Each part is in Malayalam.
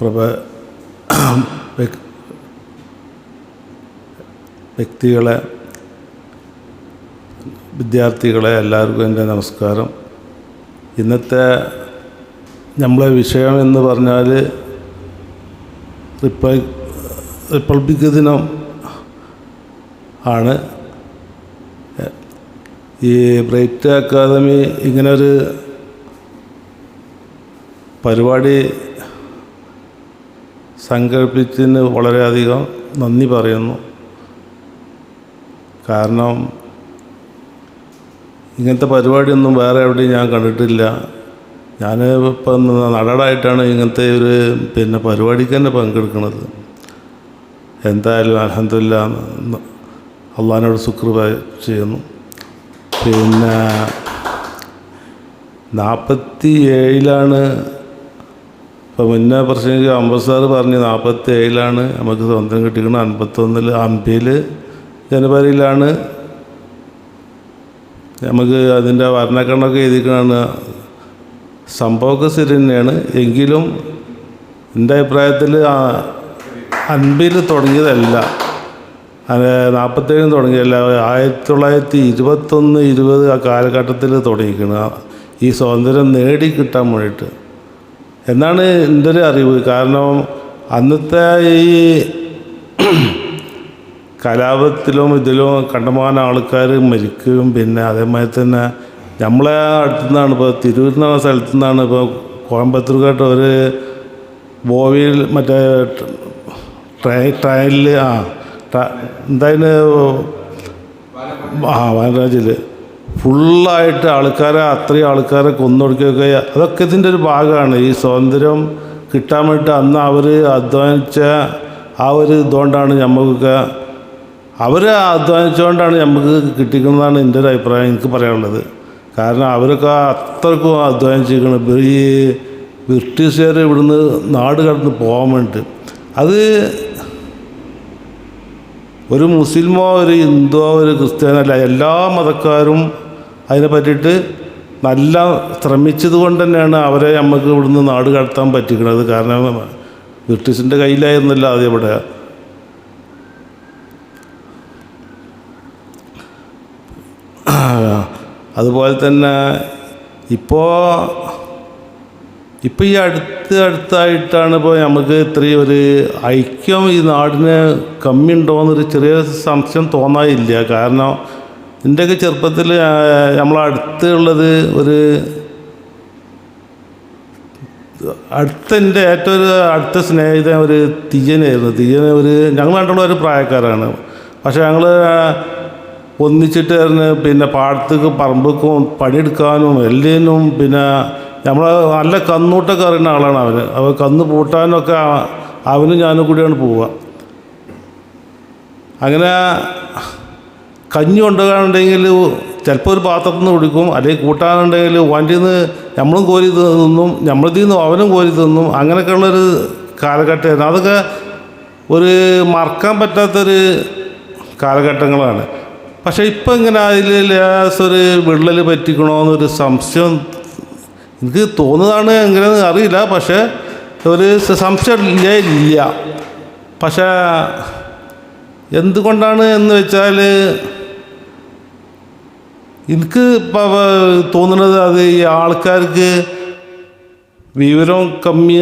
പ്രഭ വ്യക്തികളെ വിദ്യാർത്ഥികളെ എല്ലാവർക്കും എന്റെ നമസ്കാരം. ഇന്നത്തെ നമ്മളെ വിഷയം എന്ന് പറഞ്ഞാൽ റിപ്പ- റിപ്പബ്ലിക് ദിനം ആണ്. ഈ ബ്രൈറ്റ് അക്കാദമി ഇങ്ങനൊരു പരിപാടി സംഘടിപ്പിച്ചതിന് വളരെയധികം നന്ദി പറയുന്നു. കാരണം ഇങ്ങനത്തെ പരിപാടിയൊന്നും വേറെ എവിടെയും ഞാൻ കണ്ടിട്ടില്ല. ഞാൻ ഇപ്പം നടടായിട്ടാണ് ഇങ്ങനത്തെ ഒരു പിന്നെ പരിപാടിക്ക് തന്നെ പങ്കെടുക്കുന്നത് എന്തായാലും അലഹമില്ല അള്ളഹാനോട് ശുക്ർ ചെയ്യുന്നു. പിന്നെ നാൽപ്പത്തി ഏഴിലാണ് ഇപ്പോൾ മുന്നേ പ്രശ്നം അമ്പത് സാറ് പറഞ്ഞ് നാൽപ്പത്തി ഏഴിലാണ് നമുക്ക് സ്വന്തം കിട്ടിക്കുന്നത് അൻപത്തൊന്നിൽ അമ്പിയിൽ ജനുവരിയിലാണ് നമുക്ക് അതിന്റെ വർണക്കണ്ണൊക്കെ എഴുതിക്കണാണ് സംഭവമൊക്കെ ശരി തന്നെയാണ്. എങ്കിലും എന്റെ അഭിപ്രായത്തിൽ അൻപതിൽ തുടങ്ങിയതല്ല. നാൽപ്പത്തേഴിന് തുടങ്ങിയല്ല ആയിരത്തി തൊള്ളായിരത്തി ഇരുപത്തൊന്ന് ഇരുപത് ആ കാലഘട്ടത്തിൽ തുടങ്ങിക്കണം ഈ സ്വാതന്ത്ര്യം നേടിക്കിട്ടാൻ വേണ്ടിയിട്ട്. എന്നാണ് എന്റെ ഒരു അറിവ്? കാരണം അന്നത്തെ ഈ കലാപത്തിലും ഇതിലും കണ്ടമാനം ആൾക്കാർ മരിക്കും പിന്നെ അതേമാതിരി തന്നെ നമ്മളെ അടുത്തു നിന്നാണ് ഇപ്പോൾ തിരൂരിൽ നിന്നുള്ള സ്ഥലത്തു നിന്നാണ് ഇപ്പോൾ കോയമ്പത്തൂർക്കായിട്ട് ഒരു ബോവിയിൽ മറ്റേ ട്രെയിൻ ട്രെയിനിൽ ആ എന്തായാലും ആ വനരാജിൽ ഫുള്ളായിട്ട് ആൾക്കാരെ അത്രയും ആൾക്കാരെ കൊന്നൊടുക്കുകയൊക്കെ അതൊക്കെ ഇതിന്റെ ഒരു ഭാഗമാണ്. ഈ സ്വാതന്ത്ര്യം കിട്ടാൻ വേണ്ടി അന്ന് അവർ അധ്വാനിച്ച ആ ഒരു ഇതുകൊണ്ടാണ് നമുക്കൊക്കെ അവർ അധ്വാനിച്ചുകൊണ്ടാണ് നമുക്ക് കിട്ടിക്കുന്നതാണ് എന്റെ ഒരു അഭിപ്രായം എനിക്ക് പറയാനുള്ളത്. കാരണം അവരൊക്കെ അത്രക്കും അധ്വാനിച്ചിരിക്കണം. ഈ ബ്രിട്ടീഷുകാർ ഇവിടുന്ന് നാട് കടന്ന് പോകാൻ വേണ്ടിയിട്ട്. അത് ഒരു മുസ്ലിമോ ഒരു ഹിന്ദുവോ ഒരു ക്രിസ്ത്യാനോ അല്ല എല്ലാ മതക്കാരും അതിനെ പറ്റിയിട്ട് നല്ല ശ്രമിച്ചത് കൊണ്ട് തന്നെയാണ് അവരെ നമുക്ക് ഇവിടുന്ന് നാട് കടത്താൻ പറ്റിക്കുന്നത് കാരണം ബ്രിട്ടീഷിന്റെ കയ്യിലായിരുന്നില്ല അത് ഇവിടെ. അതുപോലെ തന്നെ ഇപ്പോൾ ഇപ്പോൾ ഈ അടുത്ത് അടുത്തായിട്ടാണ് ഇപ്പോൾ നമുക്ക് ഇത്രയും ഒരു ഐക്യം ഈ നാടിന് കമ്മിയുണ്ടോയെന്നൊരു ചെറിയ സംശയം തോന്നാനില്ല കാരണം എന്റെയൊക്കെ ചെറുപ്പത്തിൽ നമ്മളടുത്തുള്ളത് ഒരു അടുത്ത എന്റെ ഏറ്റവും ഒരു അടുത്ത സ്നേഹിതൻ ഒരു തീയനായിരുന്നു തീയന ഒരു ഞങ്ങൾ രണ്ടുള്ള ഒരു പ്രായക്കാരാണ്. പക്ഷേ ഞങ്ങൾ ഒന്നിച്ചിട്ട് പിന്നെ പാടത്തേക്ക് പറമ്പിക്കും പണിയെടുക്കാനും എല്ലിനും പിന്നെ നമ്മൾ നല്ല കന്നൂട്ടൊക്കെ അറിയുന്ന ആളാണ് അവന്. അവ കന്ന് പൂട്ടാനൊക്കെ അവനും ഞാനും കൂടിയാണ് പോവുക. അങ്ങനെ കഞ്ഞി കൊണ്ടുപോകാനുണ്ടെങ്കിൽ ചിലപ്പോൾ ഒരു പാത്രത്തിൽ നിന്ന് കുടിക്കും അല്ലെങ്കിൽ കൂട്ടാനുണ്ടെങ്കിൽ വണ്ടിയിൽ നിന്ന് നമ്മളും കോരി തിന്നും നമ്മളതിൽ നിന്നും അവനും കോരി തിന്നും അങ്ങനെയൊക്കെയുള്ളൊരു കാലഘട്ടമായിരുന്നു. അതൊക്കെ ഒരു മറക്കാൻ പറ്റാത്തൊരു കാലഘട്ടങ്ങളാണ്. പക്ഷേ ഇപ്പം ഇങ്ങനെ അതിൽ ലേസ് ഒരു വിള്ളൽ പറ്റിക്കണമെന്നൊരു സംശയം എനിക്ക് തോന്നുന്നതാണ് എങ്ങനെയെന്ന് അറിയില്ല. പക്ഷേ ഒരു സംശയം ഇല്ല ഇല്ല. പക്ഷേ എന്തുകൊണ്ടാണ് എന്ന് വെച്ചാൽ എനിക്ക് തോന്നുന്നത് അത് ഈ ആൾക്കാർക്ക് വിവരം കമ്മി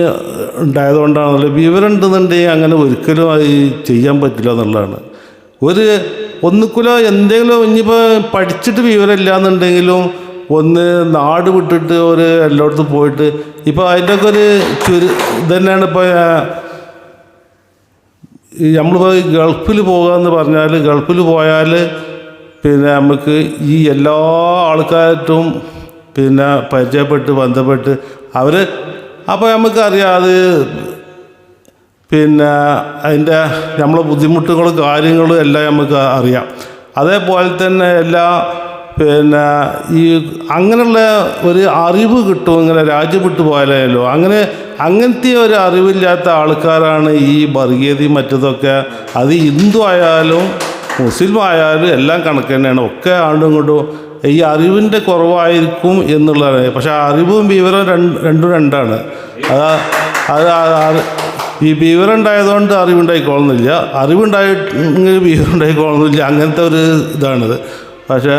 ഉണ്ടായതുകൊണ്ടാണല്ലോ. വിവരം ഉണ്ടെന്നുണ്ടെങ്കിൽ അങ്ങനെ ഒരിക്കലും അത് ചെയ്യാൻ പറ്റില്ല എന്നുള്ളതാണ്. ഒരു ഒന്നിക്കുലോ എന്തെങ്കിലും ഇനിയിപ്പോൾ പഠിച്ചിട്ട് വിവരമില്ല എന്നുണ്ടെങ്കിലും ഒന്ന് നാട് വിട്ടിട്ട് ഒരു എല്ലായിടത്തും പോയിട്ട് ഇപ്പോൾ അതിന്റെയൊക്കെ ഒരു ചുരു ഇത് തന്നെയാണ് ഇപ്പോൾ നമ്മളിപ്പോൾ ഗൾഫിൽ പോകുക എന്ന് പറഞ്ഞാൽ ഗൾഫിൽ പോയാൽ പിന്നെ നമുക്ക് ഈ എല്ലാ ആൾക്കാരും പിന്നെ പരിചയപ്പെട്ട് ബന്ധപ്പെട്ട് അവർ അപ്പോൾ നമുക്കറിയാം അത് പിന്നെ അതിന്റെ നമ്മളെ ബുദ്ധിമുട്ടുകളും കാര്യങ്ങളും എല്ലാം നമുക്ക് അറിയാം. അതേപോലെ തന്നെ എല്ലാ പിന്നെ ഈ അങ്ങനെയുള്ള ഒരു അറിവ് കിട്ടും ഇങ്ങനെ രാജ്യം വിട്ടു പോയാലോ അങ്ങനെ അങ്ങനത്തെ ഒരു അറിവില്ലാത്ത ആൾക്കാരാണ് ഈ വർഗീയതയും മറ്റതൊക്കെ അത് ഹിന്ദു ആയാലും മുസ്ലിം ആയാലും എല്ലാം കണക്ക് തന്നെയാണ്. ഒക്കെ ആണ്ടും കൊണ്ടും ഈ അറിവിന്റെ കുറവായിരിക്കും എന്നുള്ളതാണ്. പക്ഷേ അറിവും വിവരം രണ്ട് രണ്ടും രണ്ടാണ്. അത് അത് ഈ വിവരം ഉണ്ടായതുകൊണ്ട് അറിവുണ്ടായിക്കോളുന്നില്ല. അറിവുണ്ടായിട്ടുണ്ടെങ്കിൽ വിവരം ഉണ്ടായിക്കോളുന്നില്ല അങ്ങനത്തെ ഒരു ഇതാണിത്. പക്ഷേ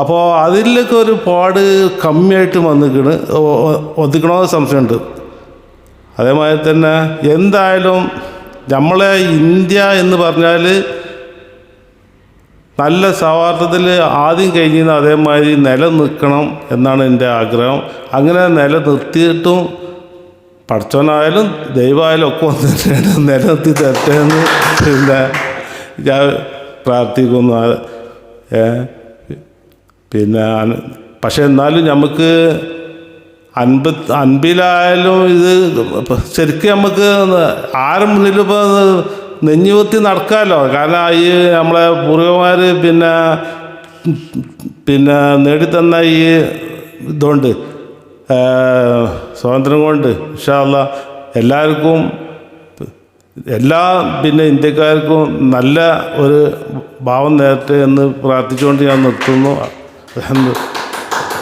അപ്പോൾ അതിലൊക്കെ ഒരു പാട് കമ്മിയായിട്ട് വന്നിക്കണ്. ഒതുക്കണമെന്ന് സംശയമുണ്ട്. അതേമാതിരി തന്നെ എന്തായാലും നമ്മളെ ഇന്ത്യ എന്ന് പറഞ്ഞാൽ നല്ല സൗഹാർദ്ദത്തിൽ ആദ്യം കഴിഞ്ഞിരുന്ന അതേമാതിരി നിലനിൽക്കണം എന്നാണ് എന്റെ ആഗ്രഹം. അങ്ങനെ നിലനിർത്തിയിട്ടും പഠിച്ചവനായാലും ദൈവമായാലും ഒക്കെ തന്നെയാണ് നിലനിർത്തി തരട്ടെ എന്ന് പിന്നെ ഞാൻ പ്രാർത്ഥിക്കുന്നു. പിന്നെ പക്ഷെ എന്നാലും നമുക്ക് അൻപത് അൻപിലായാലും ഇത് ശരിക്കും നമുക്ക് ആരും മുന്നിലും ഇപ്പോൾ നെഞ്ഞുകുത്തി നടക്കാമല്ലോ കാരണം ഈ നമ്മളെ പൂർവന്മാർ പിന്നെ പിന്നെ നേടിത്തന്ന ഈ ഇതുകൊണ്ട് സ്വാതന്ത്ര്യം കൊണ്ട് ഇൻഷാല്ല എല്ലാവർക്കും എല്ലാ പിന്നെ ഇന്ത്യക്കാർക്കും നല്ല ഒരു ഭാവം നേരട്ടെ എന്ന് പ്രാർത്ഥിച്ചുകൊണ്ട് ഞാൻ നിർത്തുന്നു.